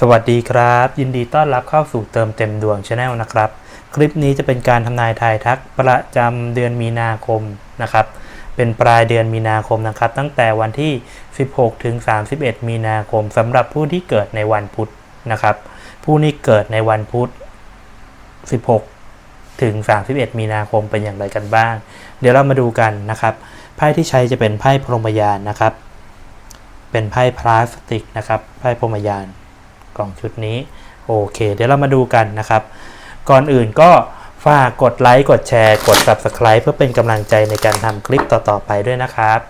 สวัสดีครับ ยินดีต้อนรับเข้าสู่เติมเต็มดวงชาแนลนะครับ คลิปนี้จะเป็นการทำนายทายทักประจำเดือนมีนาคมนะครับ เป็นปลายเดือนมีนาคมนะครับ ตั้งแต่วันที่ 16 ถึง 31 มีนาคมสำหรับผู้ที่เกิดในวันพุธนะครับ ผู้ที่เกิดในวันพุธ 16 ถึง 31 มีนาคมเป็นอย่างไรกันบ้าง เดี๋ยวเรามาดูกันนะครับไพ่ที่ใช้จะเป็นไพ่พรหมยานนะครับ เป็นไพ่พลาสติกนะครับไพ่พรหมยาน กล่องชุดนี้ โอเค เดี๋ยวเรามาดูกันนะครับ ก่อนอื่นก็ฝากกดไลค์ กดแชร์ กด Subscribe เพื่อเป็นกำลังใจในการทำคลิปต่อๆไปด้วยนะครับ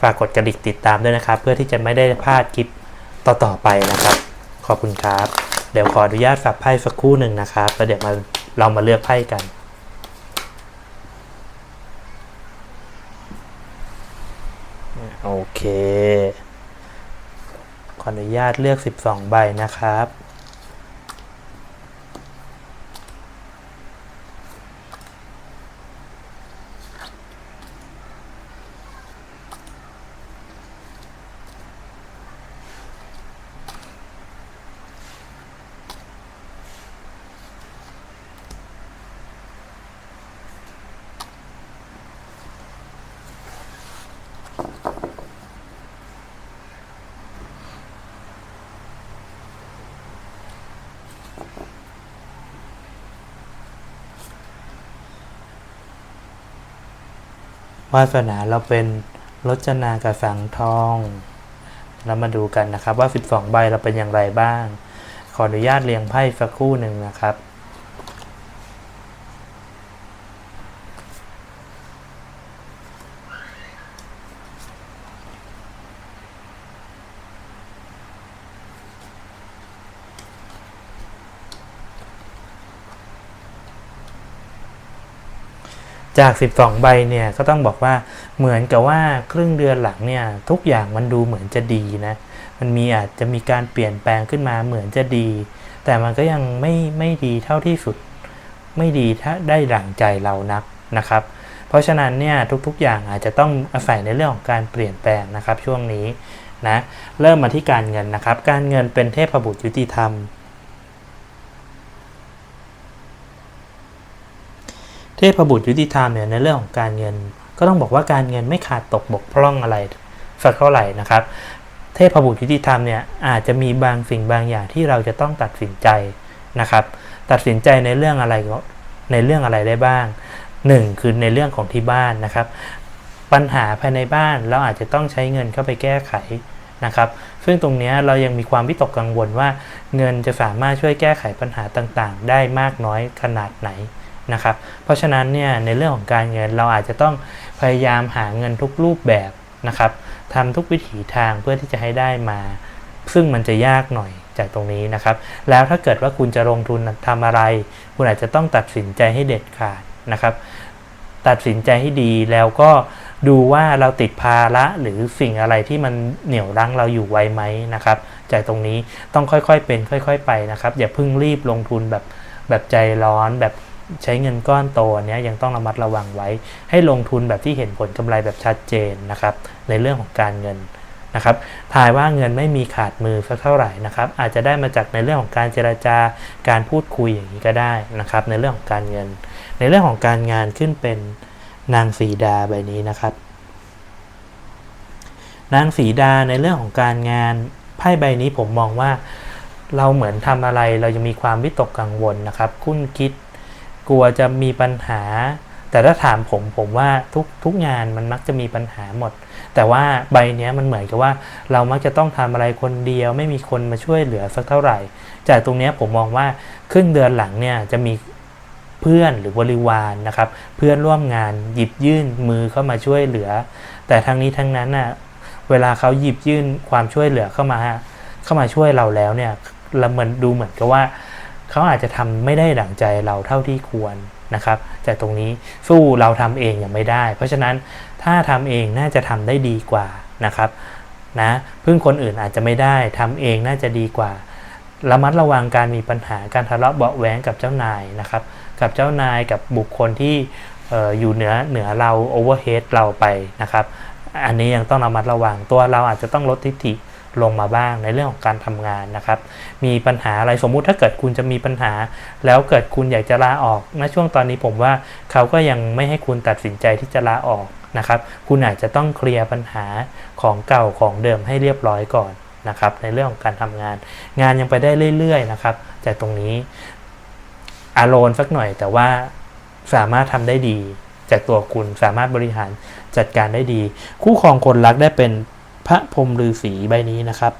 ฝากกดกระดิ่งติดตามด้วยนะครับ เพื่อที่จะไม่ได้พลาดคลิปต่อๆไปนะครับ ขอบคุณครับ เดี๋ยวขออนุญาตฝากไพ่สักครู่หนึ่งนะครับแล้วเดี๋ยวมาเรามาเลือกไพ่กันโอเค ขออนุญาตเลือก 12 ใบนะครับ วาสนาเราเป็นรจนากับสังทองเรามาดูกันนะครับว่า 12 ใบเราเป็นอย่างไรบ้าง ขออนุญาตเรียงไพ่สักคู่หนึ่งนะครับ จาก 12 ใบเนี่ยก็ต้องบอกว่าเหมือนกับว่าครึ่งเดือนหลังเนี่ยทุกอย่างมันดูเหมือนจะดีนะมันมีอาจจะมีการเปลี่ยนแปลงขึ้นมาเหมือนจะดี แต่มันก็ยังไม่ไม่ดีเท่าที่สุด ไม่ดีถ้าได้ดั่งใจเรานักนะครับ เพราะฉะนั้นเนี่ยทุกๆอย่างอาจจะต้องอาศัยในเรื่องของการเปลี่ยนแปลงนะครับช่วงนี้นะเริ่มมาที่การเงินนะครับ การเงินเป็นเทพบุตรยุติธรรม ทพบุตรยุติธรรมเนี่ยในเรื่องของการเงิน ก็ต้องบอกว่าการเงินไม่ขาดตกบกพร่องอะไรสักเท่าไหร่นะครับ เทพบุตรยุติธรรมเนี่ยอาจจะมีบางสิ่งบางอย่างที่เราจะต้องตัดสินใจนะครับ ตัดสินใจในเรื่องอะไรก็ในเรื่องอะไรได้บ้างหนึ่งคือในเรื่องของที่บ้านนะครับ ปัญหาภายในบ้านเราอาจจะต้องใช้เงินเข้าไปแก้ไขนะครับ ซึ่งตรงนี้เรายังมีความวิตกกังวลว่า เงินจะสามารถช่วยแก้ไขปัญหาต่างๆ ได้มากน้อยขนาดไหน นะครับ เพราะฉะนั้นเนี่ยในเรื่องของการเงินเราอาจจะต้องพยายามหาเงินทุกรูปแบบนะครับทำทุกวิถีทางเพื่อที่จะให้ได้มา ซึ่งมันจะยากหน่อยจากตรงนี้นะครับ แล้วถ้าเกิดว่าคุณจะลงทุนทำอะไร คุณอาจจะต้องตัดสินใจให้เด็ดขาดนะครับ ตัดสินใจให้ดีแล้วก็ดูว่าเราติดภาระหรือสิ่งอะไรที่มันเหนี่ยวรั้งเราอยู่ไว้ไหมนะครับ จากตรงนี้ต้องค่อยๆเป็น ค่อย ๆ ไปนะครับ อย่าเพิ่งรีบลงทุนแบบแบบใจร้อนแบบ ใช้เงินก้อนโตอันเนี้ยยังต้องระมัดระวังไว้ ให้ลงทุนแบบที่เห็นผลกำไรแบบชัดเจนนะครับในเรื่องของการเงินนะครับทายว่าเงินไม่มีขาดมือสักเท่าไหร่นะครับอาจจะได้มาจากในเรื่องของการเจราจาการพูดคุยอย่างนี้ก็ได้นะครับในเรื่องของการเงิน ในเรื่องของการงานขึ้นเป็นนางสีดาใบนี้นะครับ นางสีดาในเรื่องของการงานไพ่ใบนี้ผมมองว่าเราเหมือนทำอะไรเรายังมีความวิตกกังวลนะครับ คุ้นคิด กลัวจะมีปัญหา แต่ถ้าถามผมผมว่าทุกทุกงานมันมักจะมีปัญหาหมด แต่ว่าใบเนี้ยมันเหมือนกับว่า เรามักจะต้องทำอะไรคนเดียว ไม่มีคนมาช่วยเหลือสักเท่าไหร่ จากตรงเนี้ยผมมองว่าครึ่งเดือนหลังเนี่ยจะมีเพื่อนหรือบริวารนนะครับ เพื่อนร่วมงานหยิบยื่นมือเข้ามาช่วยเหลือ แต่ทั้งนี้ทั้งนั้นน่ะเวลาเขาหยิบยื่นความช่วยเหลือเข้ามาเข้ามาช่วยเราแล้วเนี่ยเราเหมือนดูเหมือนกับว่า เขาอาจจะทำไม่ได้ดั่งใจเราเท่าที่ควรนะครับจากตรงนี้สู้เราทำเองยังไม่ได้ เพราะฉะนั้นถ้าทำเองน่าจะทำได้ดีกว่านะครับนะพึ่งคนอื่นอาจจะไม่ได้ทำเองน่าจะดีกว่าระมัดระวังการมีปัญหาการทะเลาะเบาะแว้งกับเจ้านายนะครับ กับเจ้านายกับบุคคลที่อออยู่เหนือเหนือเราโอเวอร์เฮดเราไปนะครับ อันนี้ยังต้องระมัดระวังตัวเราอาจจะต้องลดทิฐิ ลงมาบ้างในเรื่องของการทำงานนะครับ มีปัญหาอะไรสมมุติถ้าเกิดคุณจะมีปัญหา แล้วเกิดคุณอยากจะลาออกณช่วงตอนนี้ผมว่าเขาก็ยังไม่ให้คุณตัดสินใจที่จะลาออกนะครับ คุณอาจจะต้องเคลียร์ปัญหาของเก่าของเดิมให้เรียบร้อยก่อนนะครับในเรื่องของการทำงาน งานยังไปได้เรื่อยๆนะครับจากตรงนี้อารมณ์สักหน่อย แต่ว่าสามารถทำได้ดีจากตัวคุณสามารถบริหารจัดการได้ดี คู่ครองคนรักได้เป็น พระพรมฤาษีใบนี้นะครับ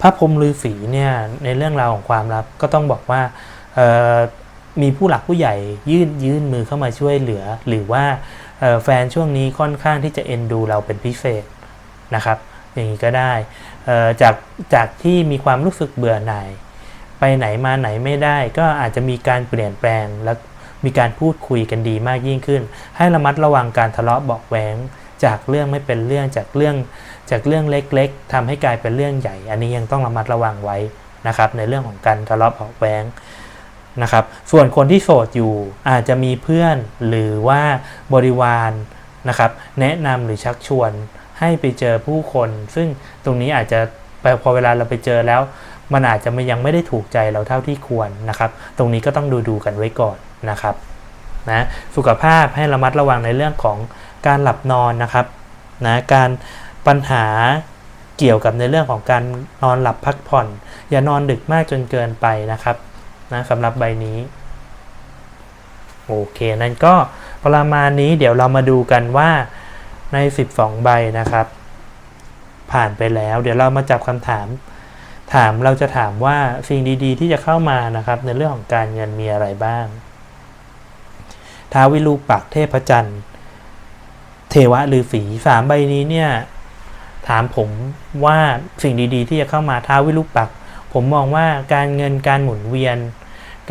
พระพรมฤาษีเนี่ยในเรื่องราวของความรักก็ต้องบอกว่ามีผู้หลักผู้ใหญ่ยื่นยื่นมือเข้ามาช่วยเหลือ หรือว่าแฟนช่วงนี้ค่อนข้างที่จะเอ็นดูเราเป็นพิเศษนะครับ อย่างนี้ก็ได้จากจากที่มีความรู้สึกเบื่อหน่ายไปไหนมาไหนไม่ได้ ก็อาจจะมีการเปลี่ยนแปลงและมีการพูดคุยกันดีมากยิ่งขึ้น ให้ระมัดระวังการทะเลาะเบาะแหวง จากเรื่องไม่เป็นเรื่องจากเรื่องจากเรื่องเล็กๆทำให้กลายเป็นเรื่องใหญ่ อันนี้ยังต้องระมัดระวังไว้นะครับ ในเรื่องของการทะเลาะเบาะแหวงนะครับ ส่วนคนที่โสดอยู่อาจจะมีเพื่อนหรือว่าบริวารนะครับ แนะนำหรือชักชวนให้ไปเจอผู้คน ซึ่งตรงนี้อาจจะพอเวลาเราไปเจอแล้ว มันอาจจะยังไม่ได้ถูกใจเราเท่าที่ควรนะครับ ตรงนี้ก็ต้องดูดูกันไว้ก่อนนะครับนะสุขภาพให้ระมัดระวังในเรื่องของ การหลับนอนนะครับนะการปัญหาเกี่ยวกับในเรื่องของการนอนหลับพักผ่อน อย่านอนดึกมากจนเกินไปนะครับนะสำหรับใบนี้โอเค นั่นก็ประมาณนี้เดี๋ยวเรามาดูกันว่าใน 12 ใบนะครับ ผ่านไปแล้ว เดี๋ยวเรามาจับคำถาม ถามเราจะถามว่าสิ่งดีๆ ที่จะเข้ามานะครับ ในเรื่องของการเงินมีอะไรบ้างท้าววิรูปักเทพจันทร์ วะฤาษีสามใบนี้เนี่ยถามผมว่าสิ่งดีๆ ที่จะเข้ามาท้าววิรูปักษ์ผมมองว่าการเงินการหมุนเวียน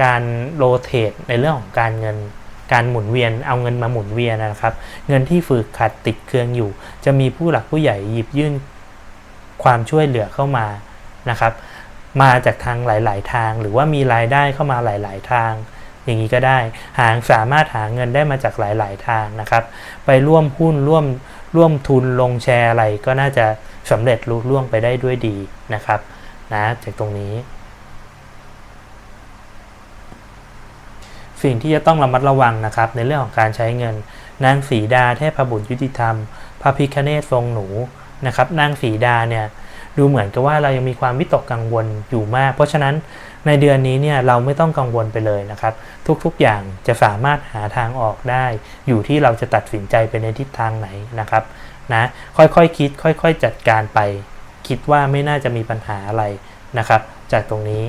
การโรเตทในเรื่องของการเงินการหมุนเวียนเอาเงินมาหมุนเวียนนะครับ เงินที่ฝึกขัดติดเครื่องอยู่ จะมีผู้หลักผู้ใหญ่หยิบยื่นความช่วยเหลือเข้ามานะครับ มาจากทางหลาย ๆ ทาง หรือว่ามีรายได้เข้ามาหลาย ๆ ทาง อย่างนี้ก็ได้ หาสามารถหาเงินได้มาจากหลาย ๆ ทางนะครับ ไปร่วมหุ้นร่วมร่วมทุนลงแชร์อะไรก็น่าจะสำเร็จลุล่วงไปได้ด้วยดีนะครับนะจากตรงนี้ สิ่งที่จะต้องระมัดระวังนะครับ ในเรื่องของการใช้เงิน นางสีดาเทพบุตรยุติธรรม พระพิคเนศทรงหนูนะครับนางสีดาเนี่ยดูเหมือนกับว่าเรายังมีความวิตกกังวลอยู่มาก เพราะฉะนั้น ในเดือนนี้เนี่ยเราไม่ต้องกังวลไปเลยนะครับ ทุกๆอย่างจะสามารถหาทางออกได้ อยู่ที่เราจะตัดสินใจไปในทิศทางไหนนะครับนะค่อยๆคคิด ค่อย ๆ จัดการไป คิดว่าไม่น่าจะมีปัญหาอะไรนะครับ จากตรงนี้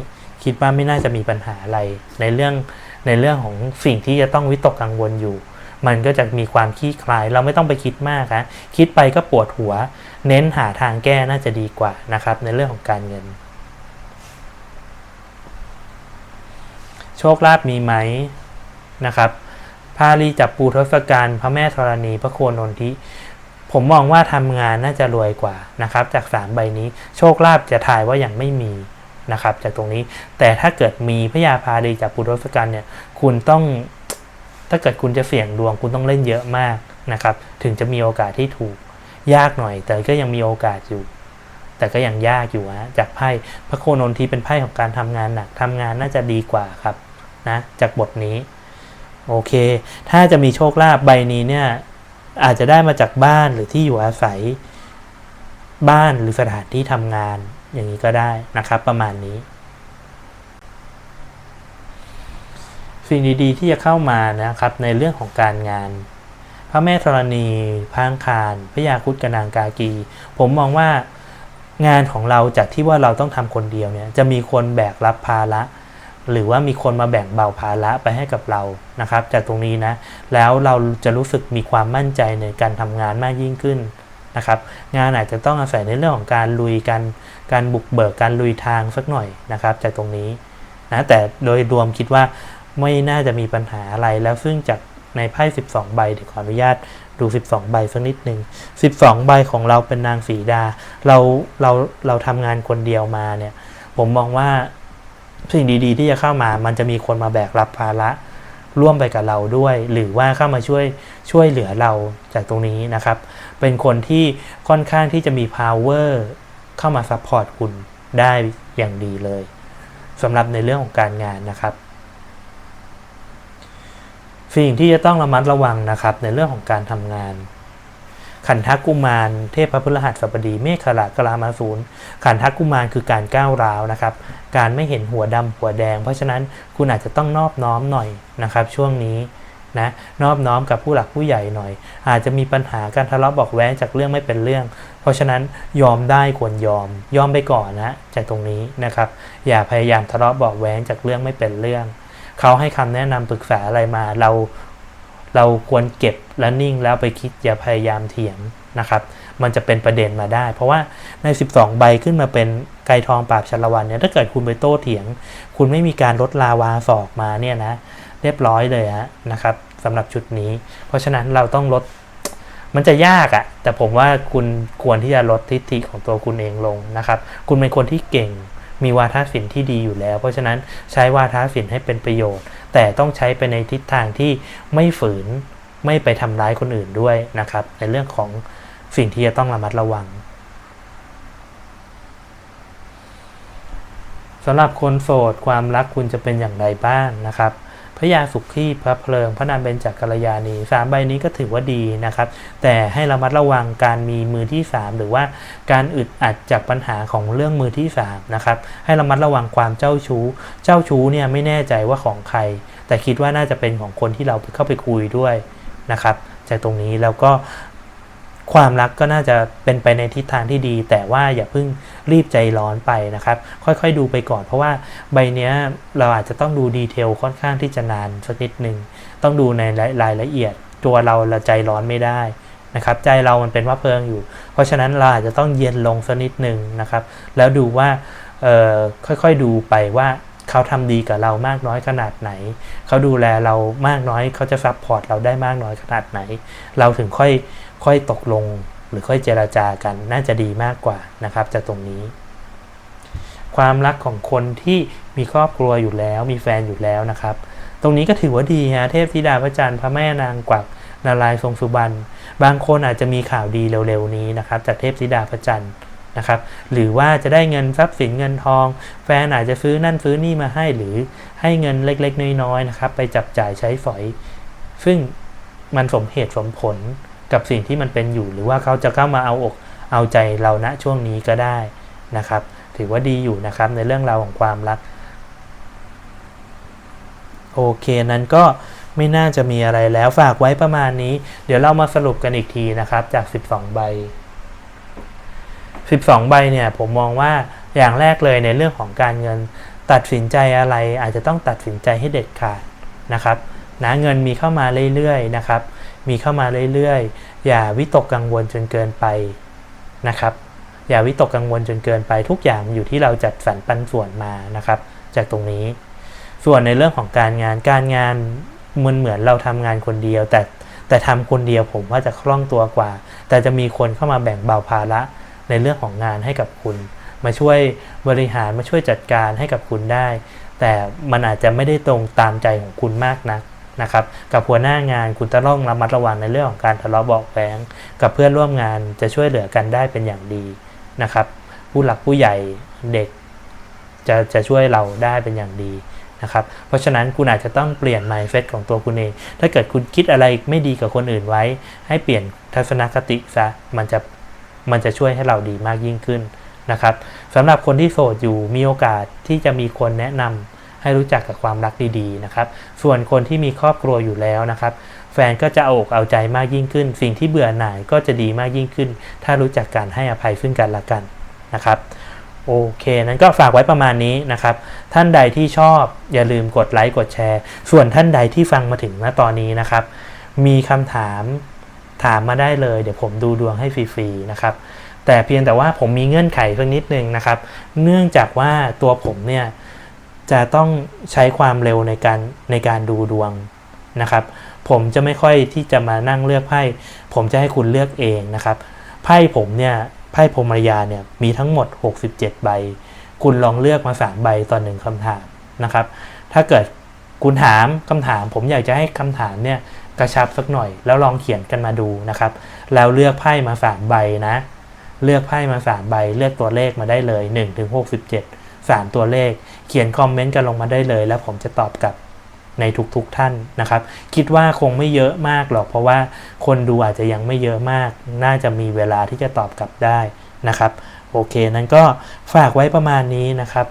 คิดว่าไม่น่าจะมีปัญหาอะไร ในเรื่องในเรื่องของสิ่งที่จะต้องวิตกกังวลอยู่ มันก็จะมีความขี้คลาย เราไม่ต้องไปคิดมากนะคิดไปก็ปวดหัว เน้นหาทางแก้น่าจะดีกว่านะครับ ในเรื่องของการเงิน โชคลาภมีไหมนะครับพาลีจับปูทศกัณฐ์พระแม่ธรณี พระโคนนทิผมมองว่าทำงานน่าจะรวยกว่านะครับ จากสามใบนี้ โชคลาภจะทายว่ายังไม่มีนะครับ จากตรงนี้แต่ถ้าเกิดมีพระยาพาลีจับปูทศกัณฐ์เนี่ยคุณต้องถ้าเกิดคุณจะเสี่ยงดวงคุณต้องเล่นเยอะมากนะครับ ถึงจะมีโอกาสที่ถูกยากหน่อย แต่ก็ยังมีโอกาสอยู่ แต่ก็ยังยากอยู่ฮะจากไพ่พระโคนนทีเป็นไพ่ของการทำงานหนักทำงานน่าจะดีกว่าครับ นะจากบทนี้โอเค ถ้าจะมีโชคลาภใบนี้เนี่ยอาจจะได้มาจากบ้านหรือที่อยู่อาศัยบ้านหรือสถานที่ทำงานอย่างนี้ก็ได้นะครับ ประมาณนี้ สิ่งดีๆที่จะเข้ามานะครับในเรื่องของการงาน พระแม่ธรณีพังคารพระยาคุดกนางกากี ผมมองว่างานของเราจากที่ว่าเราต้องทำคนเดียวเนี่ยจะมีคนแบกรับภาระ หรือว่ามีคนมาแบ่งเบาภาระไปให้กับเรานะครับ จากตรงนี้นะ แล้วเราจะรู้สึกมีความมั่นใจในการทำงานมากยิ่งขึ้นนะครับ งานอาจจะต้องอาศัยในเรื่องของการลุยกันการบุกเบิกการลุยทางสักหน่อยนะครับ จากตรงนี้นะแต่โดยรวมคิดว่าไม่น่าจะมีปัญหาอะไรแล้วซึ่งจากในไพ่ 12 ใบเดี๋ยวขออนุญาตดู 12 ใบสักนิดหนึ่ง12 ใบของเราเป็นนางสีดา เราเราเราทำงานคนเดียวมาเนี่ย ผมมองว่า สิ่งดีๆ ที่จะเข้ามา มันจะมีคนมาแบกรับภาระร่วมไปกับเราด้วย หรือว่าเข้ามาช่วยช่วยเหลือเราจากตรงนี้นะครับ เป็นคนที่ค่อนข้างที่จะมี power เข้ามาซัพพอร์ตคุณได้อย่างดีเลยสำหรับในเรื่องของการงานนะครับ สิ่งที่จะต้องระมัดระวังนะครับในเรื่องของการทำงาน ขันทักกุมารเทพพระพฤหัสบดีเมฆขลากรามาศูนย์ขันทักกุมารคือการก้าวร้าวนะครับ การไม่เห็นหัวดำหัวแดง เพราะฉะนั้นคุณอาจจะต้องนอบน้อมหน่อยนะครับ ช่วงนี้นะนอบน้อมกับผู้หลักผู้ใหญ่หน่อย อาจจะมีปัญหาการทะเลาะบอกแว้งจากเรื่องไม่เป็นเรื่อง เพราะฉะนั้นยอมได้ควรยอม ยอมไปก่อนนะจากตรงนี้นะครับ อย่าพยายามทะเลาะบอกแว้งจากเรื่องไม่เป็นเรื่อง เขาให้คำแนะนำปรึกษาอะไรมา เรา เราควรเก็บและนิ่งแล้วไปคิดอย่าพยายามเถียงนะครับ มันจะเป็นประเด็นมาได้ เพราะว่าใน 12 ใบขึ้นมาเป็นไก่ทองปราบชาลวันเนี่ยถ้าเกิดคุณไปโต้เถียง คุณไม่มีการลดลาวาสอกมาเนี่ยนะเรียบร้อยเลยฮะนะครับสำหรับชุดนี้ เพราะฉะนั้นเราต้องลดมันจะยากอะแต่ผมว่าคุณควรที่จะลดทิฐิของตัวคุณเองลงนะครับ คุณเป็นคนที่เก่ง มีวาทศิลป์ที่ดีอยู่แล้ว เพราะฉะนั้นใช้วาทศิลป์ให้เป็นประโยชน์ แต่ต้องใช้ไปในทิศทางที่ไม่ฝืนไม่ไปทำร้ายคนอื่นด้วยนะครับ ในเรื่องของสิ่งที่จะต้องระมัดระวังสำหรับคนโสดความรักคุณจะเป็นอย่างไรบ้างนะครับ พระยาสุขีพระเพลิง พระนามเบญจกัลยาณีสามใบนี้ก็ถือว่าดีนะครับ แต่ให้ระมัดระวังการมีมือที่ 3 หรือว่าการอึดอัดจากปัญหาของเรื่องมือที่3นะครับให้ระมัดระวังความเจ้าชู้ เจ้าชู้เนี่ยไม่แน่ใจว่าของใคร แต่คิดว่าน่าจะเป็นของคนที่เราเข้าไปคุยด้วยนะครับจากตรงนี้แล้วก็ ความรักก็น่าจะเป็นไปในทิศทางที่ดี แต่ว่าอย่าเพิ่งรีบใจร้อนไปนะครับ ค่อยๆดูไปก่อน เพราะว่าใบเนี้ยเราอาจจะต้องดูดีเทลค่อนข้างที่จะนานสักนิดหนึ่งต้องดูในรายละเอียด ตัวเราเราใจร้อนไม่ได้นะครับใจเรามันเป็นว่าเพลิงอยู่ เพราะฉะนั้นเราอาจจะต้องเย็นลงสักนิดหนึ่งนะครับ แล้วดูว่าค่อยๆดูไปว่า เขาทำดีกับเรามากน้อยขนาดไหน เขาดูแลเรามากน้อย เขาจะซัพพอร์ตเราได้มากน้อยขนาดไหน เราถึงค่อยค่อยตกลงหรือค่อยเจราจากันน่าจะดีมากกว่านะครับจากตรงนี้ ความรักของคนที่มีครอบครัวอยู่แล้ว มีแฟนอยู่แล้วนะครับ ตรงนี้ก็ถือว่าดีฮะเทพธิดาพระจันทร์พระแม่นางกวักนารายทรงสุบรรณบางคนอาจจะมีข่าวดีเร็วๆนี้นะครับ จากเทพธิดาพระจันทร์ นะครับ หรือว่าจะได้เงินทรัพย์สินเงินทอง แฟนอาจจะซื้อนั่นซื้อนี่มาให้หรือให้เงินเล็กๆ น้อยๆนะครับ ไปจับจ่ายใช้สอย ซึ่งมันสมเหตุสมผลกับสิ่งที่มันเป็นอยู่ หรือว่าเขาจะเข้ามาเอาอกเอาใจเราณช่วงนี้ก็ได้นะครับ ถือว่าดีอยู่นะครับในเรื่องราวของความรักโอเคนั้นก็ไม่น่าจะมีอะไรแล้วฝากไว้ประมาณนี้ เดี๋ยวเรามาสรุปกันอีกทีนะครับจาก 12 ใบ 12 ใบเนี่ยผมมองว่าอย่างแรกเลยในเรื่องของการเงินตัดสินใจอะไรอาจจะต้องตัดสินใจให้เด็ดขาดนะครับนะเงินมีเข้ามาเรื่อยๆนะครับ มีเข้ามาเรื่อยๆ อย่าวิตกกังวลจนเกินไปนะครับ อย่าวิตกกังวลจนเกินไปทุกอย่างอยู่ที่เราจัดสรรปันส่วนมานะครับ จากตรงนี้ ส่วนในเรื่องของการงานการงานมันเหมือนเราทำงานคนเดียว แต่แต่ทำคนเดียวผมว่าจะคล่องตัวกว่า แต่จะมีคนเข้ามาแบ่งเบาภาระ ในเรื่องของงานให้กับคุณ มาช่วยบริหารมาช่วยจัดการให้กับคุณได้ แต่มันอาจจะไม่ได้ตรงตามใจของคุณมากนะักนะครับกับหัวหน้างานคุณต้องระมัดระวังในเรื่องของการทะเลาะเบาแฝงกับเพื่อนร่วมงานจะช่วยเหลือกันได้เป็นอย่างดีนะครับ ผู้หลักผู้ใหญ่เด็ก จะจะช่วยเราได้เป็นอย่างดีนะครับ เพราะฉะนั้นคุณอาจจะต้องเปลี่ยน mindset ของตัวคุณเอง ถ้าเกิดคุณคิดอะไรไม่ดีกับคนอื่นไว้ ให้เปลี่ยนทัศนคติซะมันจะ มันจะช่วยให้เราดีมากยิ่งขึ้นนะครับสำหรับคนที่โสดอยู่มีโอกาสที่จะมีคนแนะนำให้รู้จักกับความรักดีๆนะครับ ส่วนคนที่มีครอบครัวอยู่แล้วนะครับ แฟนก็จะเอาอกเอาใจมากยิ่งขึ้น สิ่งที่เบื่อหน่ายก็จะดีมากยิ่งขึ้น ถ้ารู้จักการให้อภัยซึ่งกันและกันนะครับโอเค นั้นก็ฝากไว้ประมาณนี้นะครับ ท่านใดที่ชอบอย่าลืมกดไลค์กดแชร์ ส่วนท่านใดที่ฟังมาถึงณตอนนี้นะครับ มีคำถาม ถามมาได้เลยเดี๋ยวผมดูดวงให้ฟรีๆนะครับแต่เพียงแต่ว่าผมมีเงื่อนไขเพิ่งนิดนึงนะครับ เนื่องจากว่าตัวผมเนี่ยจะต้องใช้ความเร็วในการในการดูดวงนะครับ ผมจะไม่ค่อยที่จะมานั่งเลือกไพ่ผมจะให้คุณเลือกเองนะครับไพ่ผมเนี่ยไพ่พรมยาเนี่ยมีทั้งหมด 67 ใบ คุณลองเลือกมา 3 ใบต่อหนึ่งคำถามนะครับ ถ้าเกิดคุณถามคำถาม ผมอยากจะให้คำถามเนี่ย กระชับสักหน่อย แล้วลองเขียนกันมาดูนะครับ แล้วเลือกไพ่มาสามใบนะ เลือกไพ่มาสามใบ เลือกตัวเลขมาได้เลย1ถึง67 3ตัวเลข เขียนคอมเมนต์กันลงมาได้เลย แล้วผมจะตอบกลับในทุกๆท่านนะครับ คิดว่าคงไม่เยอะมากหรอกเพราะว่าคนดูอาจจะยังไม่เยอะมาก น่าจะมีเวลาที่จะตอบกลับได้นะครับ โอเค นั้นก็ฝากไว้ประมาณนี้นะครับ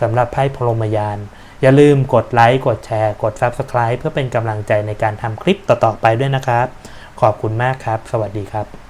สำหรับไพ่พรหมยาน อย่าลืมกดไลค์กดแชร์ กด Subscribe เพื่อเป็นกำลังใจในการทำคลิปต่อๆไปด้วยนะครับ ขอบคุณมากครับ สวัสดีครับ